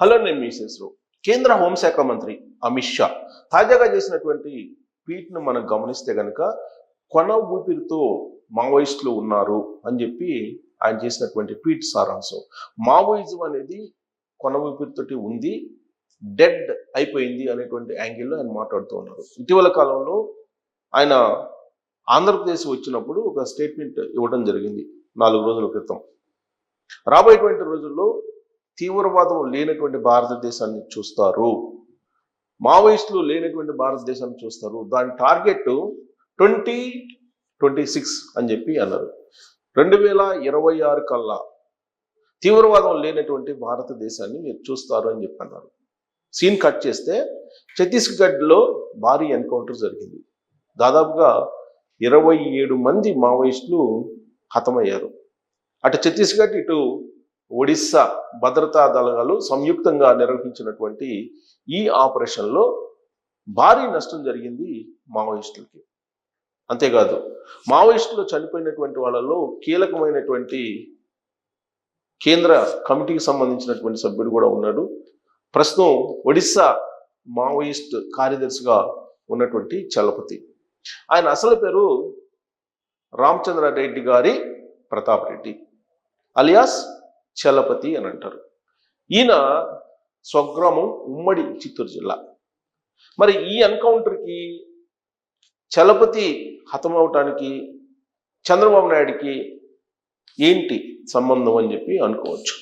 Hello నేను మీసేశ్వరు కేంద్ర హోంశాఖ మంత్రి అమిత్ షా తాజాగా చేసినటువంటి ట్వీట్ను మనం గమనిస్తే కనుక కొన ఊపిరితో మావోయిస్టులు ఉన్నారు అని చెప్పి ఆయన చేసినటువంటి ట్వీట్ సారాంశం. మావోయిజం అనేది కొన ఊపిరితోటి ఉంది డెడ్ అయిపోయింది అనేటువంటి యాంగిల్లో ఆయన మాట్లాడుతూ ఉన్నారు. ఇటీవల కాలంలో ఆయన ఆంధ్రప్రదేశ్ వచ్చినప్పుడు ఒక స్టేట్మెంట్ ఇవ్వడం జరిగింది నాలుగు రోజుల క్రితం. రాబోయేటువంటి రోజుల్లో తీవ్రవాదం లేనటువంటి భారతదేశాన్ని చూస్తారు. మావోయిస్టులు లేనటువంటి భారతదేశాన్ని చూస్తారు. దాని టార్గెట్ ట్వంటీ ట్వంటీ సిక్స్ అని చెప్పి అన్నారు. రెండు వేల ఇరవై ఆరు కల్లా తీవ్రవాదం లేనటువంటి భారతదేశాన్ని మీరు చూస్తారు అని చెప్పి అన్నారు. సీన్ కట్ చేస్తే ఛత్తీస్గఢ్లో భారీ ఎన్కౌంటర్ జరిగింది. దాదాపుగా ఇరవై ఏడు మంది మావోయిస్టులు హతమయ్యారు. అటు ఛత్తీస్గఢ్ ఇటు ఒడిస్సా భద్రతా దళాలు సంయుక్తంగా నిర్వహించినటువంటి ఈ ఆపరేషన్లో భారీ నష్టం జరిగింది మావోయిస్టులకి. అంతేకాదు మావోయిస్టులు చనిపోయినటువంటి వాళ్ళలో కీలకమైనటువంటి కేంద్ర కమిటీకి సంబంధించినటువంటి సభ్యుడు కూడా ఉన్నాడు. ప్రస్తుతం ఒడిస్సా మావోయిస్ట్ కార్యదర్శిగా ఉన్నటువంటి చలపతి. ఆయన అసలు పేరు రామచంద్రారెడ్డి గారి ప్రతాప్ రెడ్డి. అలియాస్ చలపతి అని అంటారు. ఈయన స్వగ్రామం ఉమ్మడి చిత్తూరు జిల్లా. మరి ఈ ఎన్కౌంటర్కి చలపతి హతమవటానికి చంద్రబాబు నాయుడికి ఏంటి సంబంధం అని చెప్పి అనుకోవచ్చు.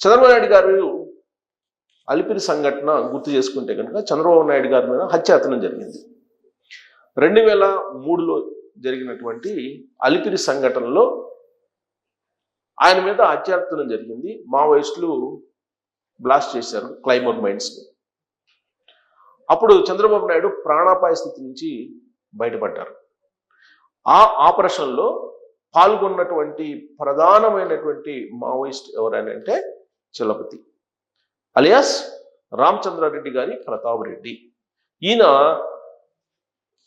చంద్రబాబు నాయుడు గారు అలిపిరి సంఘటన గుర్తు చేసుకుంటే కనుక చంద్రబాబు నాయుడు గారి మీద హత్యాయత్నం జరిగింది. రెండు వేల మూడులో జరిగినటువంటి అలిపిరి సంఘటనలో ఆయన మీద అత్యర్థనం జరిగింది. మావోయిస్టులు బ్లాస్ట్ చేశారు క్లైమోర్ మైండ్స్ని అప్పుడు చంద్రబాబు నాయుడు ప్రాణాపాయ స్థితి నుంచి బయటపడ్డారు. ఆ ఆపరేషన్లో పాల్గొన్నటువంటి ప్రధానమైనటువంటి మావోయిస్ట్ ఎవరైనా అంటే చలపతి అలియాస్ రామచంద్రారెడ్డి గారి ప్రతాప్ రెడ్డి. ఈయన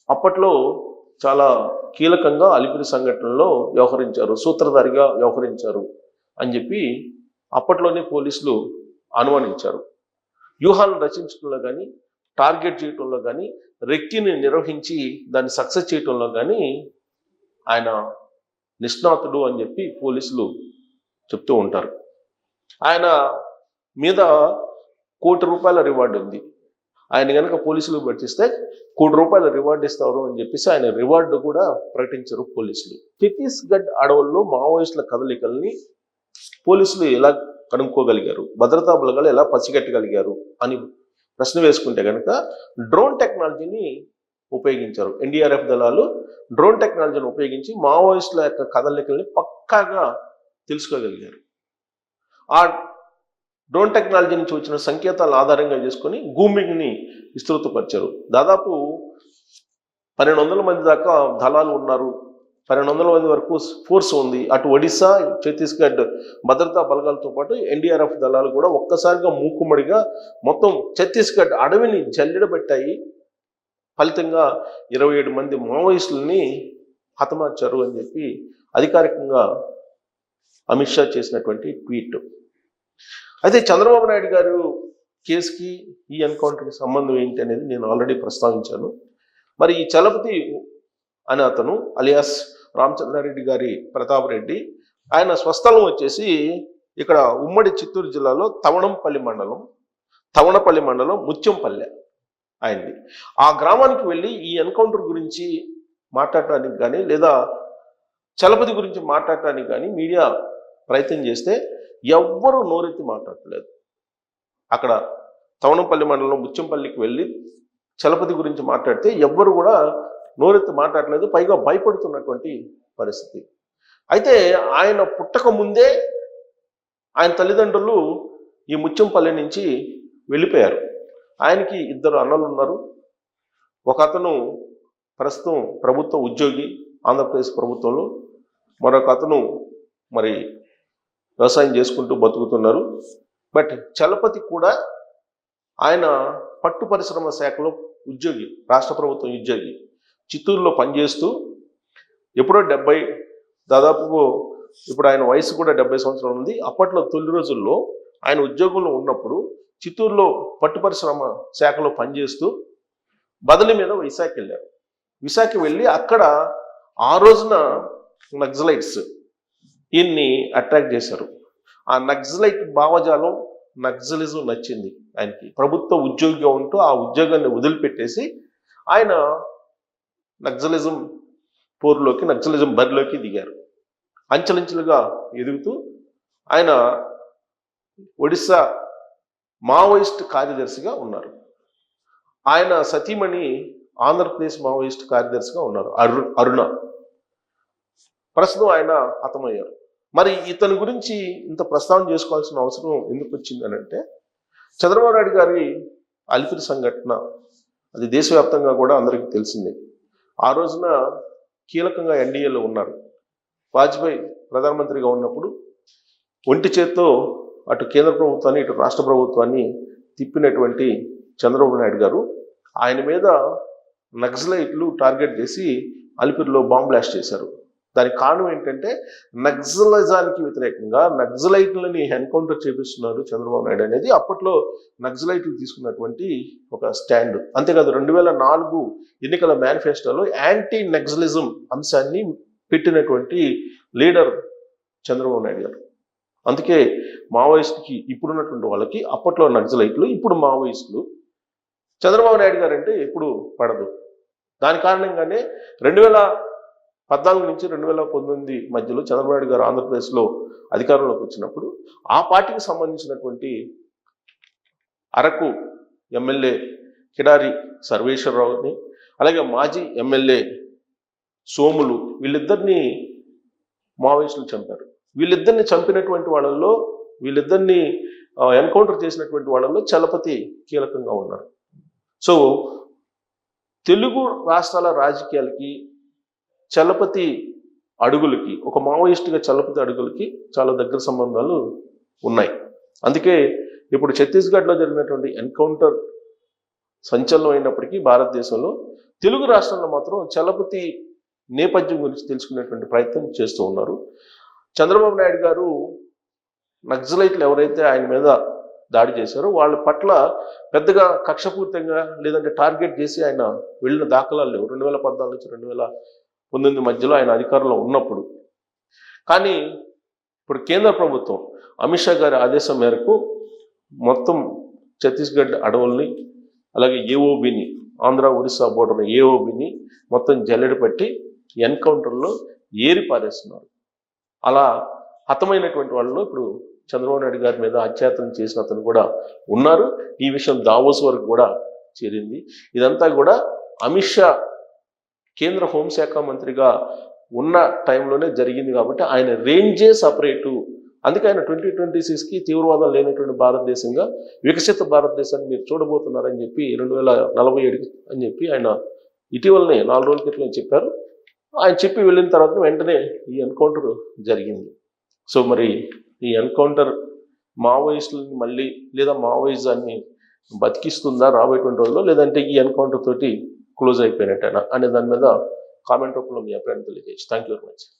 అప్పట్లో చాలా కీలకంగా అలిపిరి సంఘటనలో వ్యవహరించారు సూత్రధారిగా వ్యవహరించారు అని చెప్పి అప్పట్లోనే పోలీసులు అనుమానించారు. వ్యూహాలను రచించడంలో కానీ టార్గెట్ చేయటంలో కానీ రెక్కిని నిర్వహించి దాన్ని సక్సెస్ చేయటంలో కానీ ఆయన నిష్ణాతుడు అని చెప్పి పోలీసులు చెప్తూ ఉంటారు. ఆయన మీద కోటి రూపాయల రివార్డు ఉంది. ఆయన కనుక పోలీసులు పట్టిస్తే కోటి రూపాయల రివార్డు ఇస్తారు అని చెప్పేసి ఆయన రివార్డు కూడా ప్రకటించారు పోలీసులు. ఛత్తీస్గఢ్ అడవుల్లో మావోయిస్టుల కదలికల్ని పోలీసులు ఎలా కనుక్కోగలిగారు? భద్రతా బలగాలు ఎలా పసిగట్టగలిగారు? అని ప్రశ్న వేసుకుంటే కనుక డ్రోన్ టెక్నాలజీని ఉపయోగించారు. ఎన్డీఆర్ఎఫ్ దళాలు డ్రోన్ టెక్నాలజీని ఉపయోగించి మావోయిస్టుల యొక్క కదలికల్ని పక్కాగా తెలుసుకోగలిగారు. ఆ డ్రోన్ టెక్నాలజీ నుంచి వచ్చిన సంకేతాల ఆధారంగా చేసుకొని గూమింగ్ని విస్తృతపరిచారు. దాదాపు పన్నెండు వందల మంది దాకా దళాలు ఉన్నారు. పన్నెండు వందల మంది వరకు ఫోర్స్ ఉంది. అటు ఒడిశా ఛత్తీస్గఢ్ భద్రతా బలగాలతో పాటు ఎన్డీఆర్ఎఫ్ దళాలు కూడా ఒక్కసారిగా మూకుమ్మడిగా మొత్తం ఛత్తీస్గఢ్ అడవిని జల్లెడబెట్టాయి. ఫలితంగా ఇరవై ఏడు మంది మావోయిస్టులని హతమార్చారు అని చెప్పి అధికారికంగా అమిత్ షా చేసినటువంటి ట్వీట్. అయితే చంద్రబాబు నాయుడు గారు కేసుకి ఈ ఎన్కౌంటర్కి సంబంధం ఏంటి అనేది నేను ఆల్రెడీ ప్రస్తావించాను. మరి ఈ చలపతి అనే అతను అలియాస్ రామచంద్రారెడ్డి గారి ప్రతాప్ రెడ్డి ఆయన స్వస్థలం వచ్చేసి ఇక్కడ ఉమ్మడి చిత్తూరు జిల్లాలో తవణంపల్లి మండలం తవణపల్లి మండలం ముత్యంపల్లె ఆయనది. ఆ గ్రామానికి వెళ్ళి ఈ ఎన్కౌంటర్ గురించి మాట్లాడటానికి కానీ లేదా చలపతి గురించి మాట్లాడటానికి కానీ మీడియా ప్రయత్నం చేస్తే ఎవ్వరూ నోరెత్తి మాట్లాడలేదు. అక్కడ తవణంపల్లి మండలం ముచ్చంపల్లికి వెళ్ళి చలపతి గురించి మాట్లాడితే ఎవ్వరు కూడా నోరెత్తి మాట్లాడలేదు పైగా భయపడుతున్నటువంటి పరిస్థితి. అయితే ఆయన పుట్టక ముందే ఆయన తల్లిదండ్రులు ఈ ముచ్చంపల్లి నుంచి వెళ్ళిపోయారు. ఆయనకి ఇద్దరు అన్నలు ఉన్నారు. ఒక అతను ప్రస్తుతం ప్రభుత్వ ఉద్యోగి ఆంధ్రప్రదేశ్ ప్రభుత్వంలో మరొక అతను మరి వ్యవసాయం చేసుకుంటూ బతుకుతున్నారు. బట్ చలపతి కూడా ఆయన పట్టు పరిశ్రమ శాఖలో ఉద్యోగి రాష్ట్ర ప్రభుత్వం ఉద్యోగి. చిత్తూరులో పనిచేస్తూ ఎప్పుడో డెబ్బై దాదాపు ఇప్పుడు ఆయన వయసు కూడా డెబ్బై సంవత్సరాలు ఉంది. అప్పట్లో తొలి రోజుల్లో ఆయన ఉద్యోగంలో ఉన్నప్పుడు చిత్తూరులో పట్టు పరిశ్రమ శాఖలో పనిచేస్తూ బదిలీ మీద విశాఖ వెళ్ళారు. విశాఖ వెళ్ళి అక్కడ ఆ రోజున నక్సలైట్స్ ఈయన్ని అట్రాక్ట్ చేశారు. ఆ నక్సలైట్ భావజాలం నక్సలిజం నచ్చింది ఆయనకి. ప్రభుత్వ ఉద్యోగిగా ఉంటూ ఆ ఉద్యోగాన్ని వదిలిపెట్టేసి ఆయన నక్సలిజం పోరులోకి నక్సలిజం బరిలోకి దిగారు. అంచెలంచెలుగా ఎదుగుతూ ఆయన ఒడిశా మావోయిస్ట్ కార్యదర్శిగా ఉన్నారు. ఆయన సతీమణి ఆంధ్రప్రదేశ్ మావోయిస్ట్ కార్యదర్శిగా ఉన్నారు. అరు అరుణ. ప్రస్తుతం ఆయన హతమయ్యారు. మరి ఇతని గురించి ఇంత ప్రస్తావన చేసుకోవాల్సిన అవసరం ఎందుకు వచ్చింది అని అంటే చంద్రబాబు నాయుడు గారి అలిపిరి సంఘటన అది దేశవ్యాప్తంగా కూడా అందరికీ తెలిసిందే. ఆ రోజున కీలకంగా ఎన్డీఏలో ఉన్నారు. వాజ్పేయి ప్రధానమంత్రిగా ఉన్నప్పుడు ఒంటి చేత్తో అటు కేంద్ర ప్రభుత్వాన్ని ఇటు రాష్ట్ర ప్రభుత్వాన్ని తిప్పినటువంటి చంద్రబాబు నాయుడు గారు ఆయన మీద నక్సలైట్లు టార్గెట్ చేసి అలిపిరిలో బాంబ్ బ్లాస్ట్ చేశారు. దానికి కారణం ఏంటంటే నక్సలిజానికి వ్యతిరేకంగా నక్సలైట్లని ఎన్కౌంటర్ చేపిస్తున్నారు చంద్రబాబు నాయుడు అనేది. అప్పట్లో నక్సలైట్లు తీసుకున్నటువంటి ఒక స్టాండ్. అంతేకాదు రెండు వేల నాలుగు ఎన్నికల మేనిఫెస్టోలో యాంటీ నక్సలిజం అంశాన్ని పెట్టినటువంటి లీడర్ చంద్రబాబు నాయుడు గారు. అందుకే మావోయిస్ట్కి ఇప్పుడున్నటువంటి వాళ్ళకి అప్పట్లో నక్సలైట్లు ఇప్పుడు మావోయిస్టులు చంద్రబాబు నాయుడు గారు అంటే ఎప్పుడు పడదు. దాని కారణంగానే రెండు వేల పద్నాలుగు నుంచి రెండు వేల పంతొమ్మిది మధ్యలో చంద్రబాబు నాయుడు గారు ఆంధ్రప్రదేశ్లో అధికారంలోకి వచ్చినప్పుడు ఆ పార్టీకి సంబంధించినటువంటి అరకు ఎమ్మెల్యే కిడారి సర్వేశ్వరరావుని అలాగే మాజీ ఎమ్మెల్యే సోములు వీళ్ళిద్దరిని మావోయిస్టులు చంపారు. వీళ్ళిద్దరిని చంపినటువంటి వాళ్ళల్లో వీళ్ళిద్దరిని ఎన్కౌంటర్ చేసినటువంటి వాళ్ళల్లో చలపతి కీలకంగా ఉన్నారు. సో తెలుగు రాష్ట్రాల రాజకీయాలకి చలపతి అడుగులకి ఒక మావోయిస్టుగా చలపతి అడుగులకి చాలా దగ్గర సంబంధాలు ఉన్నాయి. అందుకే ఇప్పుడు ఛత్తీస్గఢ్లో జరిగినటువంటి ఎన్కౌంటర్ సంచలనం అయినప్పటికీ భారతదేశంలో తెలుగు రాష్ట్రంలో మాత్రం చలపతి నేపథ్యం గురించి తెలుసుకునేటువంటి ప్రయత్నం చేస్తూ ఉన్నారు. చంద్రబాబు నాయుడు గారు నక్సలైట్లు ఎవరైతే ఆయన మీద దాడి చేశారో వాళ్ళ పట్ల పెద్దగా కక్షపూర్తంగా లేదంటే టార్గెట్ చేసి ఆయన వెళ్ళిన దాఖలాలు లేవు. రెండు వేల పద్నాలుగు నుంచి రెండు వేల పంతొమ్మిది మధ్యలో ఆయన అధికారంలో ఉన్నప్పుడు. కానీ ఇప్పుడు కేంద్ర ప్రభుత్వం అమిత్ షా గారి ఆదేశం మేరకు మొత్తం ఛత్తీస్గఢ్ అడవుల్ని అలాగే ఏఓబిని ఆంధ్ర ఒరిస్సా బోర్డర్ ఏఓబిని మొత్తం జల్లెడ పట్టి ఎన్కౌంటర్లో ఏరి పారేస్తున్నారు. అలా హతమైనటువంటి వాళ్ళు ఇప్పుడు చంద్రబాబు నాయుడు గారి మీద అత్యాచారం చేసిన అతను కూడా ఉన్నారు. ఈ విషయం దావోస్ వరకు కూడా చేరింది. ఇదంతా కూడా అమిత్ షా కేంద్ర హోంశాఖ మంత్రిగా ఉన్న టైంలోనే జరిగింది కాబట్టి ఆయన రేంజే సపరేటు. అందుకే ఆయన ట్వంటీ ట్వంటీ సిక్స్కి తీవ్రవాదం లేనటువంటి భారతదేశంగా వికసిత భారతదేశాన్ని మీరు చూడబోతున్నారని చెప్పి రెండు వేల నలభై ఏడుకి అని చెప్పి ఆయన ఇటీవలనే నాలుగు రోజుల క్రితం చెప్పారు. ఆయన చెప్పి వెళ్ళిన తర్వాత వెంటనే ఈ ఎన్కౌంటర్ జరిగింది. సో మరి ఈ ఎన్కౌంటర్ మావోయిస్టులని మళ్ళీ లేదా మావోయిజాన్ని బతికిస్తుందా రాబోయేటువంటి రోజుల్లో లేదంటే ఈ ఎన్కౌంటర్ తోటి క్లోజ్ అయిపోయినట్టేనా? అనే దాని మీద కామెంట్ రూపంలో మీ అభిప్రాయం తెలియజేయచ్చు. Thank you very much